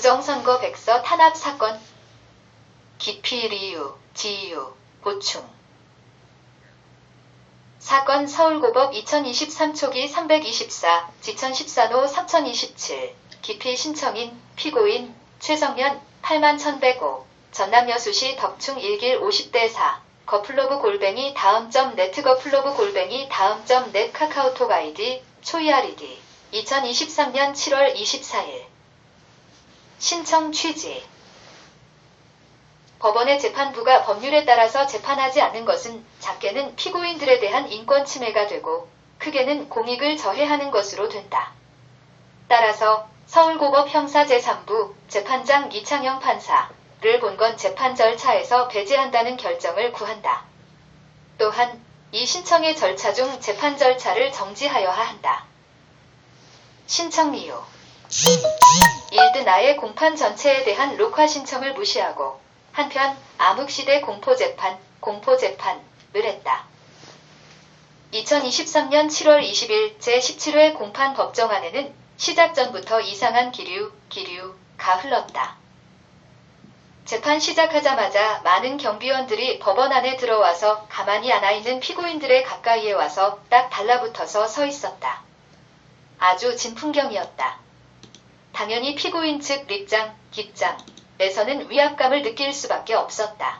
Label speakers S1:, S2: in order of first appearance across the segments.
S1: 부정선거 백서 탄압 사건. 기피리유, 지유, 보충. 사건 서울고법 2023 초기 324, 지천 14노 3027, 기피 신청인, 피고인, 최성년 81,105, 전남 여수시 덕충 1길 50대 4, 거플로브 골뱅이 다음 점 네트 거플로브 골뱅이 다음 점 넷 카카오톡 아이디 초이아리디 2023년 7월 24일 신청 취지 법원의 재판부가 법률에 따라서 재판하지 않는 것은 작게는 피고인들에 대한 인권 침해가 되고 크게는 공익을 저해하는 것으로 된다. 따라서 서울고법 형사 제3부 재판장 이창영 판사를 본건 재판 절차에서 배제한다는 결정을 구한다. 또한 이 신청의 절차 중 재판 절차를 정지하여야 한다. 신청 이유 1드 나의 공판 전체에 대한 녹화 신청을 무시하고 한편 암흑시대 공포재판, 공포재판을 했다. 2023년 7월 20일 제17회 공판 법정안에는 시작 전부터 이상한 기류, 기류가 흘렀다. 재판 시작하자마자 많은 경비원들이 법원 안에 들어와서 가만히 앉아있는 피고인들의 가까이에 와서 딱 달라붙어서 서 있었다. 아주 진풍경이었다. 당연히 피고인 측 립장, 깁장에서는 위압감을 느낄 수밖에 없었다.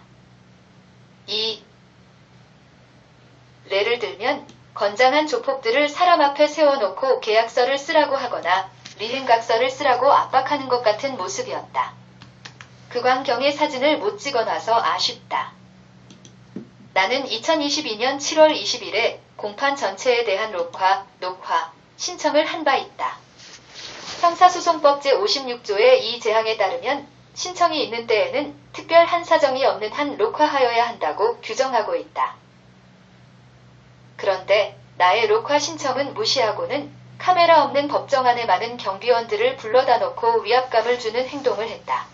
S1: 이 예를 들면 건장한 조폭들을 사람 앞에 세워놓고 계약서를 쓰라고 하거나 리행각서를 쓰라고 압박하는 것 같은 모습이었다. 그 광경의 사진을 못 찍어놔서 아쉽다. 나는 2022년 7월 20일에 공판 전체에 대한 녹화, 녹화 신청을 한 바 있다. 형사소송법 제56조의 이 제항에 따르면 신청이 있는 때에는 특별한 사정이 없는 한 녹화하여야 한다고 규정하고 있다. 그런데 나의 녹화 신청은 무시하고는 카메라 없는 법정 안에 많은 경비원들을 불러다 놓고 위압감을 주는 행동을 했다.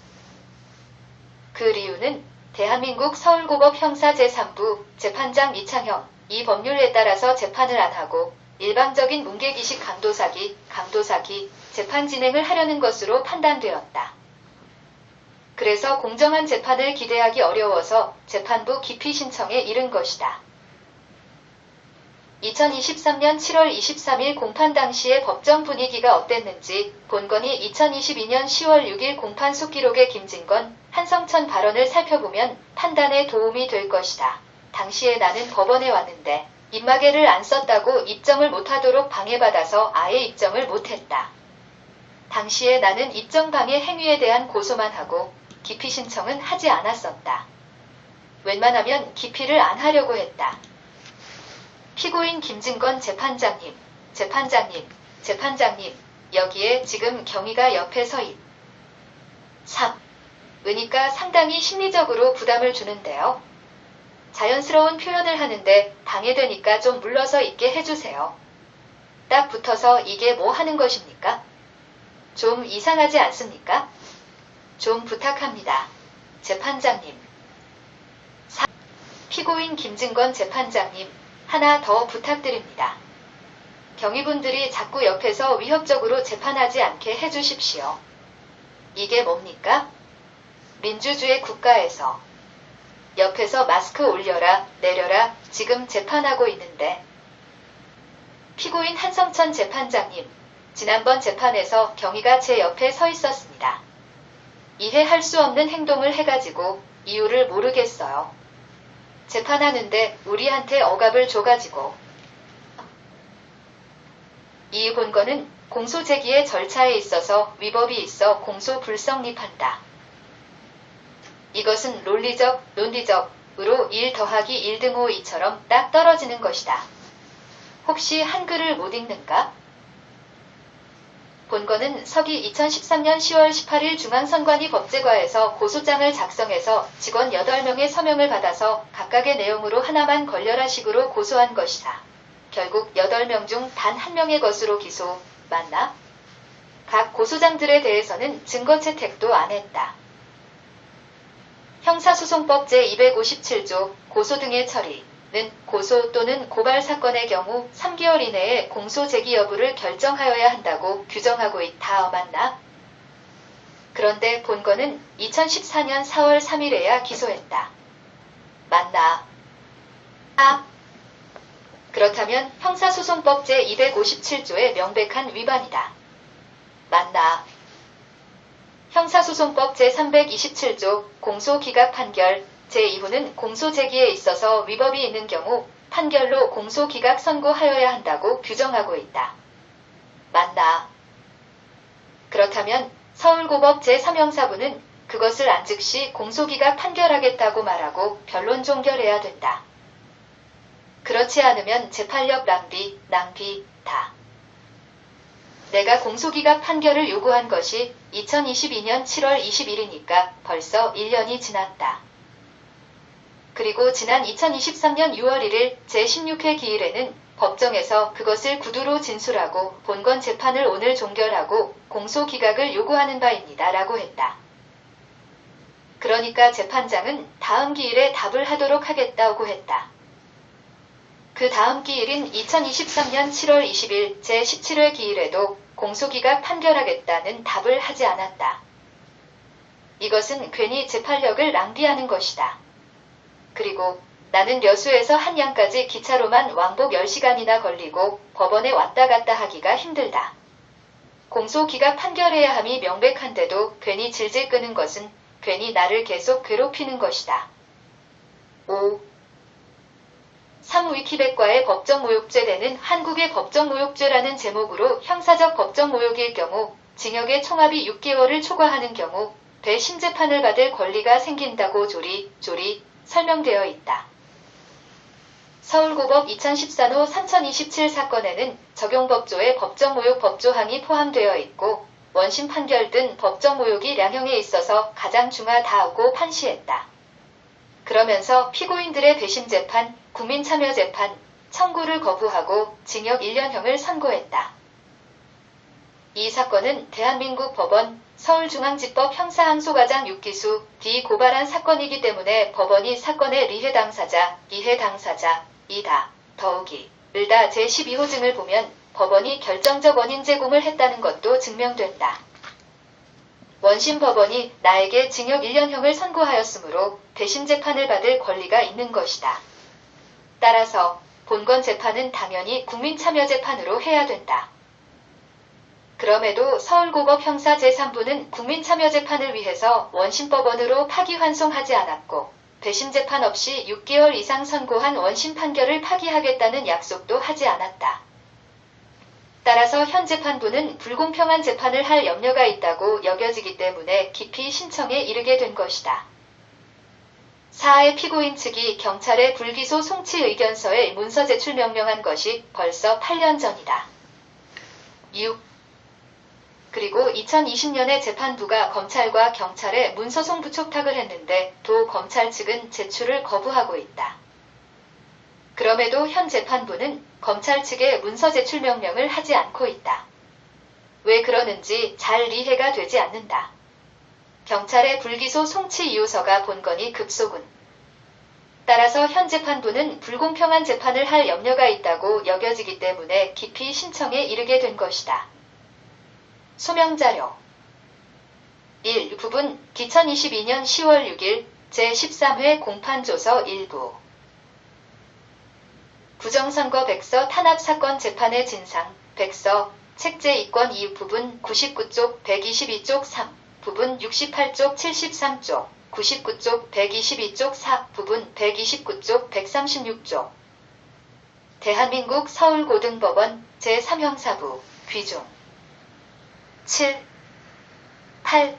S1: 그 이유는 대한민국 서울고법 형사 제3부 재판장 이창형 이 법률에 따라서 재판을 안 하고 일방적인 문개기식 강도사기, 강도사기 재판 진행을 하려는 것으로 판단되었다. 그래서 공정한 재판을 기대하기 어려워서 재판부 기피 신청에 이른 것이다. 2023년 7월 23일 공판 당시의 법정 분위기가 어땠는지 본건이 2022년 10월 6일 공판 속기록의 김진건, 한성천 발언을 살펴보면 판단에 도움이 될 것이다. 당시에 나는 법원에 왔는데 입마개를 안 썼다고 입정을 못하도록 방해받아서 아예 입정을 못했다. 당시에 나는 입정 방해 행위에 대한 고소만 하고 기피 신청은 하지 않았었다. 웬만하면 기피를 안 하려고 했다. 피고인 김진건 재판장님, 재판장님, 재판장님, 여기에 지금 경위가 옆에 서 있. 3. 으니까 상당히 심리적으로 부담을 주는데요. 자연스러운 표현을 하는데 방해되니까 좀 물러서 있게 해주세요. 딱 붙어서 이게 뭐 하는 것입니까? 좀 이상하지 않습니까? 좀 부탁합니다. 재판장님. 4. 피고인 김진건 재판장님, 하나 더 부탁드립니다. 경위분들이 자꾸 옆에서 위협적으로 재판하지 않게 해주십시오. 이게 뭡니까? 민주주의 국가에서 옆에서 마스크 올려라, 내려라, 지금 재판하고 있는데. 피고인 한성천 재판장님, 지난번 재판에서 경위가 제 옆에 서 있었습니다. 이해할 수 없는 행동을 해가지고 이유를 모르겠어요. 재판하는데 우리한테 억압을 줘가지고. 이 본건은 공소 제기의 절차에 있어서 위법이 있어 공소 불성립한다. 이것은 논리적, 논리적으로 1 더하기 1등5 2처럼 딱 떨어지는 것이다. 혹시 한글을 못 읽는가? 본건은 서기 2013년 10월 18일 중앙선관위 법제과에서 고소장을 작성해서 직원 8명의 서명을 받아서 각각의 내용으로 하나만 걸려라 식으로 고소한 것이다. 결국 8명 중단한 명의 것으로 기소, 맞나? 각 고소장들에 대해서는 증거 채택도 안 했다. 형사소송법 제257조 고소 등의 처리는 고소 또는 고발 사건의 경우 3개월 이내에 공소 제기 여부를 결정하여야 한다고 규정하고 있다. 맞나? 그런데 본건은 2014년 4월 3일에야 기소했다. 맞나? 아. 그렇다면 형사소송법 제257조의 명백한 위반이다. 맞나? 형사소송법 제327조 공소기각 판결 제2부는 공소 제기에 있어서 위법이 있는 경우 판결로 공소기각 선고하여야 한다고 규정하고 있다. 맞나? 그렇다면 서울고법 제3형사부는 그것을 안 즉시 공소기각 판결하겠다고 말하고 변론 종결해야 된다. 그렇지 않으면 재판력 낭비, 낭비, 다. 내가 공소기각 판결을 요구한 것이 2022년 7월 20일이니까 벌써 1년이 지났다. 그리고 지난 2023년 6월 1일 제16회 기일에는 법정에서 그것을 구두로 진술하고 본건 재판을 오늘 종결하고 공소기각을 요구하는 바입니다. 라고 했다. 그러니까 재판장은 다음 기일에 답을 하도록 하겠다고 했다. 그 다음 기일인 2023년 7월 20일 제17회 기일에도 공소기각 판결하겠다는 답을 하지 않았다. 이것은 괜히 재판력을 낭비하는 것이다. 그리고 나는 여수에서 한양까지 기차로만 왕복 10시간이나 걸리고 법원에 왔다 갔다 하기가 힘들다. 공소기각 판결해야 함이 명백한데도 괜히 질질 끄는 것은 괜히 나를 계속 괴롭히는 것이다. 5. 3. 위키백과의 법정모욕죄되는 한국의 법정모욕죄라는 제목으로 형사적 법정모욕일 경우 징역의 총합이 6개월을 초과하는 경우 배심재판을 받을 권리가 생긴다고 조리, 조리 설명되어 있다. 서울고법 2014호 3027 사건에는 적용법조의 법정모욕 법조항이 포함되어 있고 원심 판결 등 법정모욕이 량형에 있어서 가장 중하다고 판시했다. 그러면서 피고인들의 배심 재판, 국민 참여 재판, 청구를 거부하고 징역 1년형을 선고했다. 이 사건은 대한민국 법원 서울중앙지법 형사항소과장 6기수 D 고발한 사건이기 때문에 법원이 사건의 리해 당사자, 이해 당사자, 이다, 더욱이, 을다 제12호 증을 보면 법원이 결정적 원인 제공을 했다는 것도 증명된다. 원심 법원이 나에게 징역 1년형을 선고하였으므로 대신 재판을 받을 권리가 있는 것이다. 따라서 본건 재판은 당연히 국민참여재판으로 해야 된다. 그럼에도 서울고법 형사 제3부는 국민참여재판을 위해서 원심법원으로 파기환송하지 않았고 배심 재판 없이 6개월 이상 선고한 원심 판결을 파기하겠다는 약속도 하지 않았다. 따라서 현 재 판부는 불공평한 재판을 할 염려가 있다고 여겨지기 때문에 깊이 신청에 이르게 된 것이다. 사하의 피고인 측이 경찰에 불기소 송치 의견서에 문서 제출 명령한 것이 벌써 8년 전이다. 6. 그리고 2020년에 재판부가 검찰과 경찰에 문서송 부촉탁을 했는데 도 검찰 측은 제출을 거부하고 있다. 그럼에도 현 재판부는 검찰 측에 문서 제출 명령을 하지 않고 있다. 왜 그러는지 잘 이해가 되지 않는다. 경찰의 불기소 송치 이유서가 본건이 급소군. 따라서 현 재판부는 불공평한 재판을 할 염려가 있다고 여겨지기 때문에 깊이 신청에 이르게 된 것이다. 소명자료 1. 부분 2022년 10월 6일 제13회 공판조서 일부 부정선거 백서 탄압 사건 재판의 진상 백서 책제 이권 2 부분 99쪽 122쪽 3 부분 68쪽 73쪽 99쪽 122쪽 4 부분 129쪽 136쪽. 대한민국 서울고등법원 제3형사부 귀중. 7, 8,